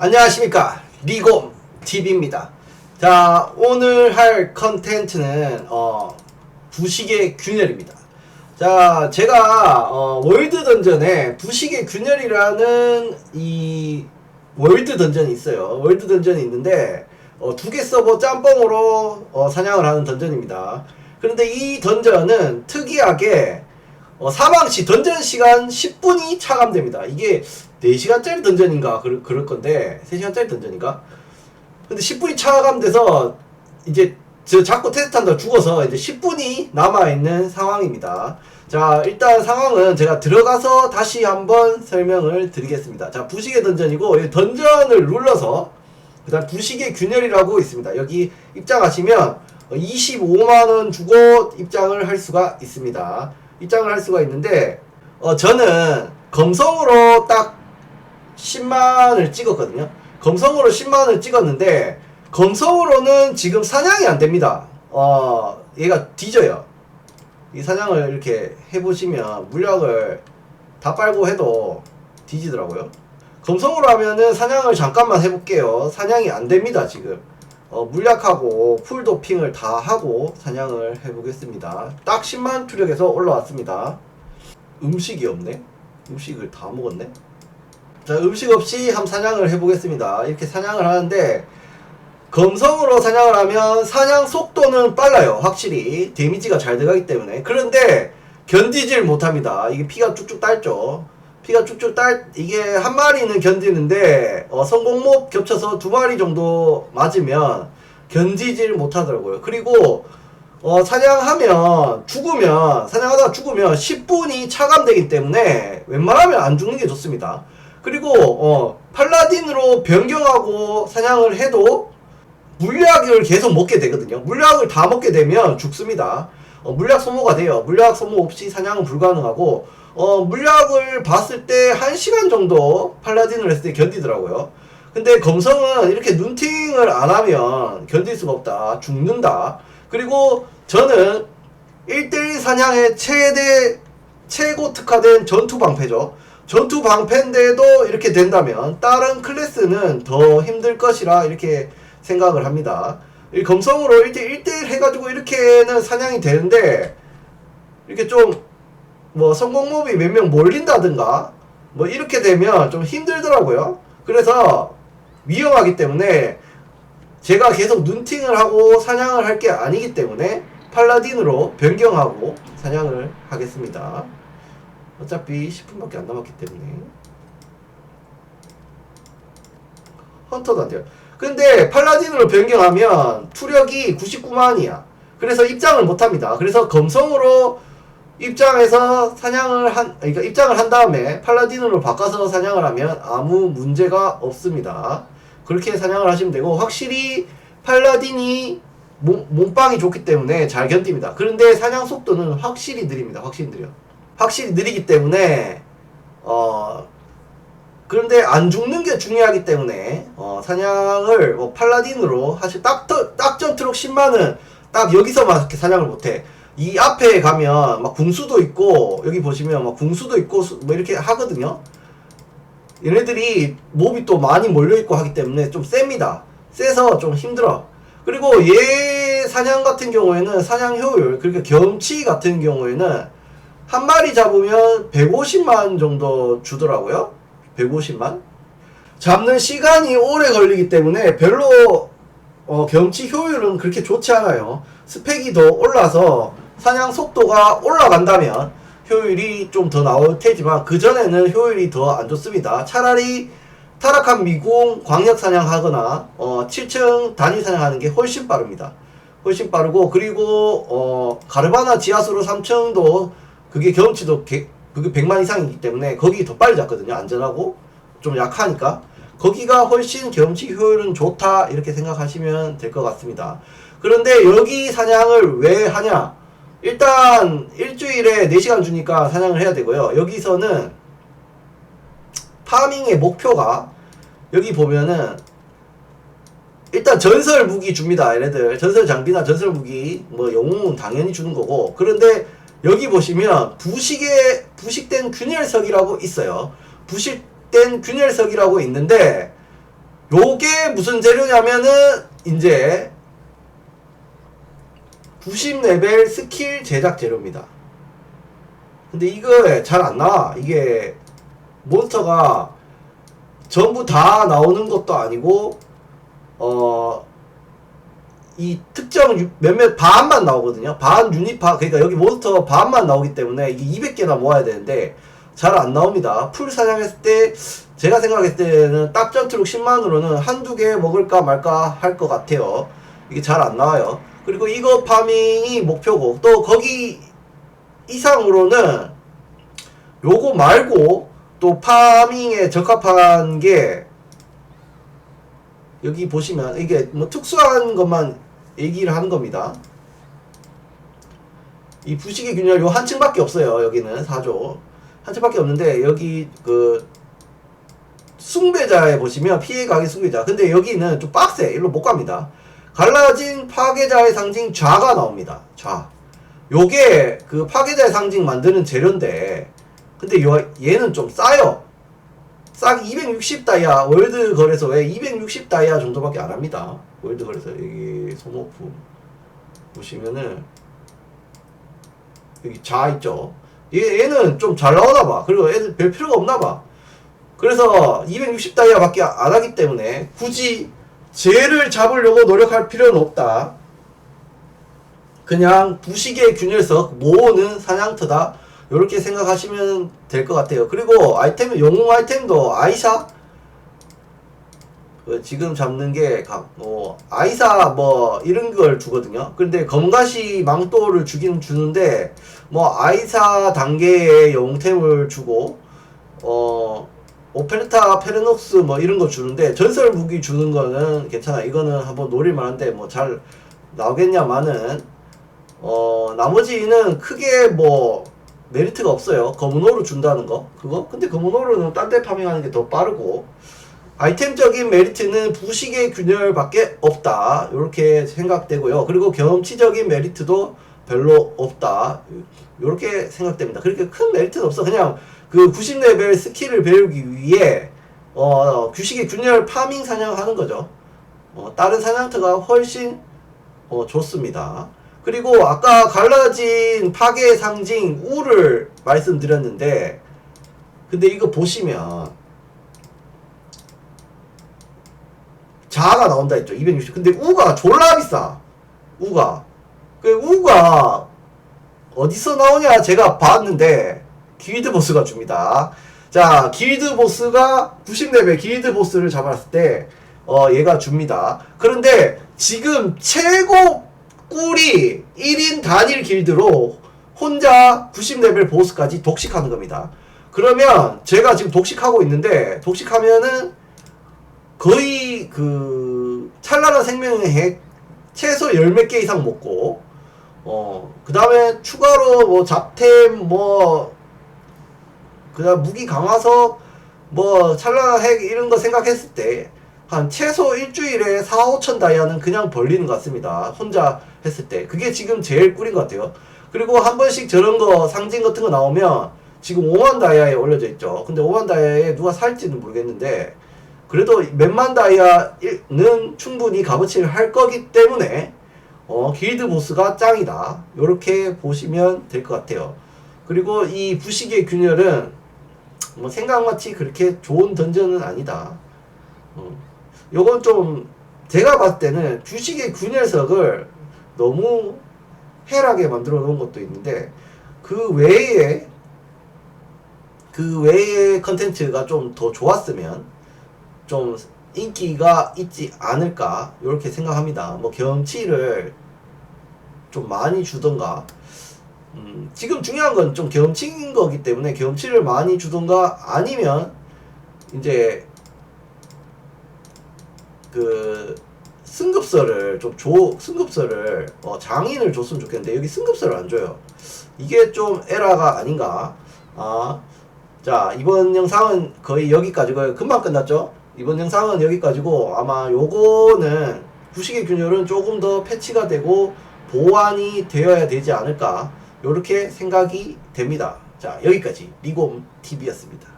안녕하십니까 리곰 TV입니다. 자 오늘 할 컨텐츠는 어, 부식의 균열입니다. 자 제가 어, 월드 던전에 부식의 균열이라는 이 월드 던전이 있어요. 월드 던전이 있는데 어, 두 개 서버 짬뽕으로 어, 사냥을 하는 던전입니다. 그런데 이 던전은 특이하게 어, 사망 시 던전 시간 10분이 차감됩니다. 이게 4시간짜리 던전인가 그럴, 그럴 건데 3시간짜리 던전인가? 근데 10분이 차감돼서 이제 저 자꾸 테스트한다 죽어서 이제 10분이 남아 있는 상황입니다. 자, 일단 상황은 제가 들어가서 다시 한번 설명을 드리겠습니다. 자, 부식의 던전이고 이 던전을 눌러서 그 다음 부식의 균열이라고 있습니다. 여기 입장하시면 25만 원 주고 입장을 할 수가 있습니다. 입장을 할 수가 있는데 어 저는 검성으로 딱 10만을 찍었거든요. 검성으로 10만을 찍었는데 검성으로는 지금 사냥이 안 됩니다. 어 얘가 뒤져요. 이 사냥을 이렇게 해보시면 물약을 다 빨고 해도 뒤지더라고요. 검성으로 하면은 사냥을 잠깐만 해볼게요. 사냥이 안 됩니다, 지금. 어, 물약하고 풀 도핑을 다 하고 사냥을 해보겠습니다. 딱 10만 투력에서 올라왔습니다. 음식이 없네? 음식을 다 먹었네? 자, 음식 없이 한번 사냥을 해보겠습니다. 이렇게 사냥을 하는데, 검성으로 사냥을 하면 사냥 속도는 빨라요. 확실히. 데미지가 잘 들어가기 때문에. 그런데 견디질 못합니다. 이게 피가 쭉쭉 딸죠. 피가 쭉쭉 딸, 이게 한 마리는 견디는데, 어, 성공목 겹쳐서 두 마리 정도 맞으면 견디질 못하더라고요. 그리고, 어, 사냥하면, 죽으면, 사냥하다가 죽으면 10분이 차감되기 때문에 웬만하면 안 죽는 게 좋습니다. 그리고, 어, 팔라딘으로 변경하고 사냥을 해도 물약을 계속 먹게 되거든요. 물약을 다 먹게 되면 죽습니다. 어, 물약 소모가 돼요. 물약 소모 없이 사냥은 불가능하고, 어, 물약을 봤을 때 1시간 정도 팔라딘을 했을 때 견디더라고요. 근데 검성은 이렇게 눈팅을 안 하면 견딜 수가 없다. 죽는다. 그리고 저는 1대1 사냥의 최대, 최고 특화된 전투 방패죠. 전투 방패인데도 이렇게 된다면 다른 클래스는 더 힘들 것이라 이렇게 생각을 합니다. 이 검성으로 1대1 1대1 해가지고 이렇게는 사냥이 되는데 이렇게 좀 뭐 성공몹이 몇명 몰린다든가 뭐 이렇게 되면 좀 힘들더라고요. 그래서 위험하기 때문에 제가 계속 눈팅을 하고 사냥을 할 게 아니기 때문에 팔라딘으로 변경하고 사냥을 하겠습니다. 어차피 10분밖에 안 남았기 때문에 헌터도 안 돼요. 근데 팔라딘으로 변경하면 투력이 99만이야. 그래서 입장을 못 합니다. 그래서 검성으로 입장에서 사냥을 한, 그러니까 입장을 한 다음에 팔라딘으로 바꿔서 사냥을 하면 아무 문제가 없습니다. 그렇게 사냥을 하시면 되고, 확실히 팔라딘이 몸, 몸빵이 좋기 때문에 잘 견딥니다. 그런데 사냥 속도는 확실히 느립니다. 확실히 느려. 확실히 느리기 때문에, 어, 그런데 안 죽는 게 중요하기 때문에, 어, 사냥을 뭐 팔라딘으로 사실 딱, 터- 딱전 트럭 10만은 딱 여기서만 사냥을 못해. 이 앞에 가면 막 궁수도 있고 여기 보시면 막 궁수도 있고 수- 뭐 이렇게 하거든요. 얘네들이 몹이 또 많이 몰려 있고 하기 때문에 좀 셉니다. 세서 좀 힘들어. 그리고 얘 사냥 같은 경우에는 사냥 효율 그러니까 경치 같은 경우에는 한 마리 잡으면 150만 정도 주더라고요. 150만. 잡는 시간이 오래 걸리기 때문에 별로 어, 경치 효율은 그렇게 좋지 않아요. 스펙이 더 올라서 사냥 속도가 올라간다면 효율이 좀 더 나올 테지만 그전에는 효율이 더 안 좋습니다. 차라리 타락한 미궁 광역 사냥하거나 어, 7층 단위 사냥하는 게 훨씬 빠릅니다. 훨씬 빠르고 그리고 어, 가르바나 지하수로 3층도 그게 경험치도 개- 그게 100만 이상이기 때문에 거기 더 빨리 잡거든요. 안전하고 좀 약하니까 거기가 훨씬 경험치 효율은 좋다 이렇게 생각하시면 될 것 같습니다. 그런데 여기 사냥을 왜 하냐? 일단 일주일에 4시간 주니까 사냥을 해야 되고요. 여기서는 파밍의 목표가 여기 보면은 일단 전설 무기 줍니다. 얘네들 전설 장비나 전설 무기 뭐 영웅은 당연히 주는 거고 그런데 여기 보시면 부식의 부식된 균열석이라고 있어요. 부식된 균열석이라고 있는데 요게 무슨 재료냐면은 이제 90레벨 스킬 제작 재료입니다. 근데 이거 잘 안 나와. 이게 몬스터가 전부 다 나오는 것도 아니고 어 이 특정 유- 몇몇 반만 나오거든요. 반반 그러니까 여기 몬스터 반만 나오기 때문에 이게 200개나 모아야 되는데 잘 안 나옵니다. 풀 사냥했을 때 제가 생각했을 때는 딱전 트럭 10만으로는 한두 개 먹을까 말까 할 것 같아요. 이게 잘 안 나와요. 그리고 이거 파밍이 목표고 또 거기 이상으로는 요거 말고 또 파밍에 적합한 게 여기 보시면 이게 뭐 특수한 것만 얘기를 하는 겁니다. 이 부식의 균열 요 한 층밖에 없어요. 여기는 4조 한 층밖에 없는데 여기 그 숭배자에 보시면 피해 가게 숭배자. 근데 여기는 좀 빡세. 일로 못 갑니다. 갈라진 파괴자의 상징 좌가 나옵니다. 좌. 요게 그 파괴자의 상징 만드는 재료인데 근데 요 얘는 좀 싸요. 싹 260 다이아 월드 거래소에 260 다이아 정도밖에 안 합니다. 월드 거래소 여기 소모품 보시면은 여기 자 있죠. 얘, 얘는 좀 잘 나오나 봐. 그리고 애들 별 필요가 없나 봐. 그래서 260 다이아밖에 안 하기 때문에 굳이 쟤를 잡으려고 노력할 필요는 없다. 그냥 부식의 균열석 모으는 사냥터다. 이렇게 생각하시면 될 것 같아요. 그리고 아이템, 영웅 아이템도 아이샤? 그 지금 잡는 게, 각, 뭐, 아이사 뭐, 이런 걸 주거든요. 근데 검가시 망토를 주긴 주는데, 뭐, 아이사 단계의 영웅템을 주고, 어, 오페르타 페르녹스 뭐 이런 거 주는데 전설 무기 주는 거는 괜찮아. 이거는 한번 노릴 만 한데 뭐 잘 나오겠냐마는 어 나머지는 크게 뭐 메리트가 없어요. 검은 오로 준다는 거 그거. 근데 검은 오로는 딴 데 파밍하는 게 더 빠르고 아이템적인 메리트는 부식의 균열밖에 없다. 이렇게 생각되고요. 그리고 경험치적인 메리트도 별로 없다. 이렇게 생각됩니다. 그렇게 큰 메리트는 없어. 그냥 그 90레벨 스킬을 배우기 위해 어, 규식의 균열 파밍 사냥하는 거죠. 어, 다른 사냥터가 훨씬 어, 좋습니다. 그리고 아까 갈라진 파괴 상징 우를 말씀드렸는데 근데 이거 보시면 자아가 나온다 했죠. 260. 근데 우가 졸라 비싸. 우가. 그 우가 어디서 나오냐 제가 봤는데 길드 보스가 줍니다. 자, 길드 보스가 90레벨 길드 보스를 잡았을 때, 어, 얘가 줍니다. 그런데 지금 최고 꿀이 1인 단일 길드로 혼자 90레벨 보스까지 독식하는 겁니다. 그러면 제가 지금 독식하고 있는데, 독식하면은 거의 그 찬란한 생명의 핵 최소 열몇개 이상 먹고, 어, 그 다음에 추가로 뭐 잡템, 뭐, 그 다음 무기 강화석, 뭐, 찬란한 핵 이런 거 생각했을 때, 한 최소 일주일에 4, 5천 다이아는 그냥 벌리는 것 같습니다. 혼자 했을 때. 그게 지금 제일 꿀인 것 같아요. 그리고 한 번씩 저런 거 상징 같은 거 나오면 지금 5만 다이아에 올려져 있죠. 근데 5만 다이아에 누가 살지는 모르겠는데, 그래도 몇만 다이아는 충분히 값어치를 할 거기 때문에, 어, 길드 보스가 짱이다. 이렇게 보시면 될 것 같아요. 그리고 이 부식의 균열은 뭐 생각마치 그렇게 좋은 던전은 아니다. 어, 요건 좀 제가 봤을 때는 부식의 균열석을 너무 해락에 만들어 놓은 것도 있는데 그 외에 그 외의 컨텐츠가 좀 더 좋았으면 좀 인기가 있지 않을까 이렇게 생각합니다. 뭐 경험치를 좀 많이 주던가 음, 지금 중요한 건 좀 경험치인 거기 때문에 경험치를 많이 주던가 아니면 이제 그 승급서를 좀 줘, 승급서를 어, 장인을 줬으면 좋겠는데 여기 승급서를 안 줘요. 이게 좀 에러가 아닌가. 아, 자 이번 영상은 거의 여기까지고요. 금방 끝났죠? 이번 영상은 여기까지고 아마 요거는 구식의 균열은 조금 더 패치가 되고 보완이 되어야 되지 않을까. 요렇게 생각이 됩니다. 자 여기까지 리곰 TV였습니다.